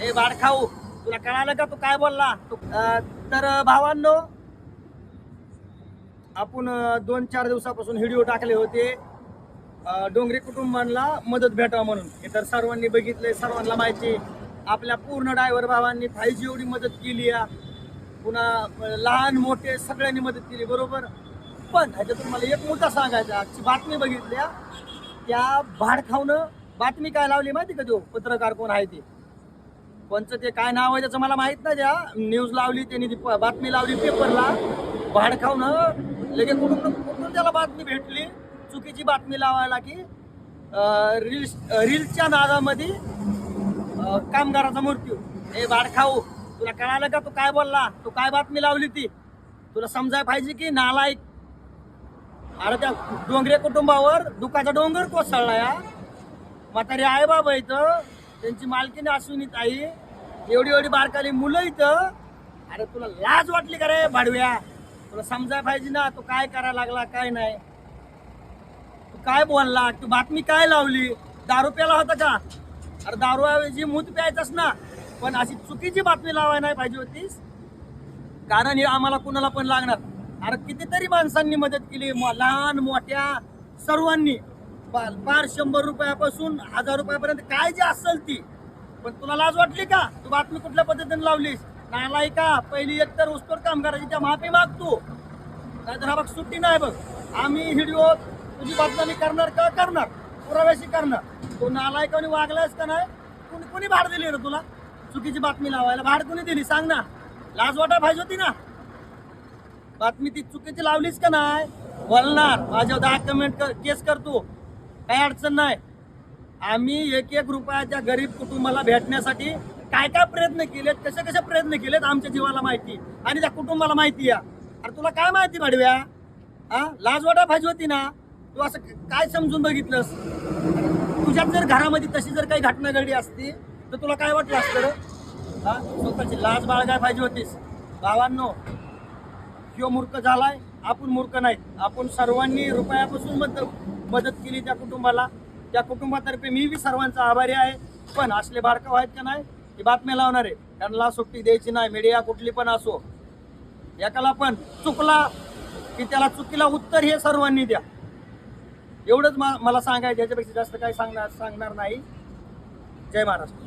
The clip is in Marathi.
हे बाळ खाऊ. तुला कळालं का तू काय बोलला? तर भावांनो आपण दोन चार दिवसापासून व्हिडिओ टाकले होते. डोंगरी कुटुंबांना मदत भेटावं म्हणून. हे तर सर्वांनी बघितलंय सर्वांना माहिती आपल्या पूर्ण ड्रायव्हर भावांनी फाय जी एवढी मदत केली आहे पुन्हा लहान मोठे सगळ्यांनी मदत केली बरोबर? पण ह्याच्यातून मला एक मुद्दा सांगायचा आजची बातमी बघितल्या त्या भाड खाऊन बातमी काय लावली माहिती का तो? पत्रकार कोण आहे ते? कोणचं ते काय नाव आहे त्याचं मला माहीत नाही त्या न्यूज लावली त्यांनी ती प- बातमी लावली पेपरला भाड खाऊनं लगे कुठून कुठून त्याला बातमी भेटली? चुकीची बातमी लावायला की रील्स रील्सच्या नादामध्ये अं, कामगाराचा मृत्यू. हे भाड खाऊ तुला कळालं का तू काय बोलला? तू काय बातमी लावली ती? तुला समजाय पाहिजे की नालायक? अरे त्या डोंगरे कुटुंबावर दुखाचा डोंगर कोसळला या. म्हातारी आहे बाबा इथं त्यांची मालकीने असून ताई एवढी एवढी बारकाली मुलं इथं. अरे तुला लाज वाटली का रे भाडव्या? तुला समजाय पाहिजे ना तू काय करायला लागला काय नाही. तू काय बोलला? तू बातमी काय लावली? दारू प्याला होता का? अरे दारू ऐवजी मूत प्यायचाच ना. पण अशी चुकीची बातमी लावायला नाही पाहिजे होतीस. कारण हे आम्हाला कुणाला पण लागणार. अरे कितीतरी माणसांनी मदत केली लहान मोठ्या सर्वांनी. पा- पार शंभर रुपयापासून हजार रुपयापर्यंत काय जे असेल ती. पण तुला लाज वाटली का? तू बातमी कुठल्या पद्धतीने लावलीस? नालाय का? पहिली एकतर उसतोड कामगाराची त्या माफी मागतो नाहीतर हा बघ सुट्टी नाही बघ. आम्ही व्हिडिओ तुझी बातमी करणार का? करणार. पुराव्याशी करणार. तू नालायकाने वागलायस का नाही? कुणी कुणी भाड दिली रे तुला? चुकीची बातमी लावायला. भाड कुणी दिली? सांग ना. लाज वाटा पाहिजे होती ना. बातमी ती चुकीची लावलीस का नाही? बोलणार. माझ्यावर दहा कमेंट कर केस करतो काही अडचण नाही. आम्ही एक एक रुपयाच्या गरीब कुटुंबाला भेटण्यासाठी काय काय प्रयत्न केलेत कसे कसे प्रयत्न केलेत आमच्या जीवाला माहिती. आणि त्या कुटुंबाला माहिती या. अरे तुला काय माहिती भाडव्या? हा? लाजवाटा पाहिजे होती ना? तू असं काय समजून बघितलंस? तुझ्यात जर घरामध्ये तशी जर काही घटना घडली असती तर तुला काय वाटलं असतं हा? स्वतःची लाज बाळगाय पाहिजे होतीस. भावांनो ह्यो मूर्ख झालाय आपण मूर्ख नाही आपण सर्वांनी रुपयापासून मदत मदत केली त्या कुटुंबाला. त्या कुटुंबातर्फे मी बी सर्वांचा आभारी आहे. पण असले बारकाव आहेत का नाही ही बातम्या लावणार. आहे त्यांना सुट्टी द्यायची नाही मीडिया कुठली पण असो. एकाला पण चुकला की त्याला चुकीला उत्तर हे सर्वांनी द्या. एवढंच मा- मला सांगायचं याच्यापेक्षा जास्त काही सांगणार सांगणार नाही. जय महाराष्ट्र.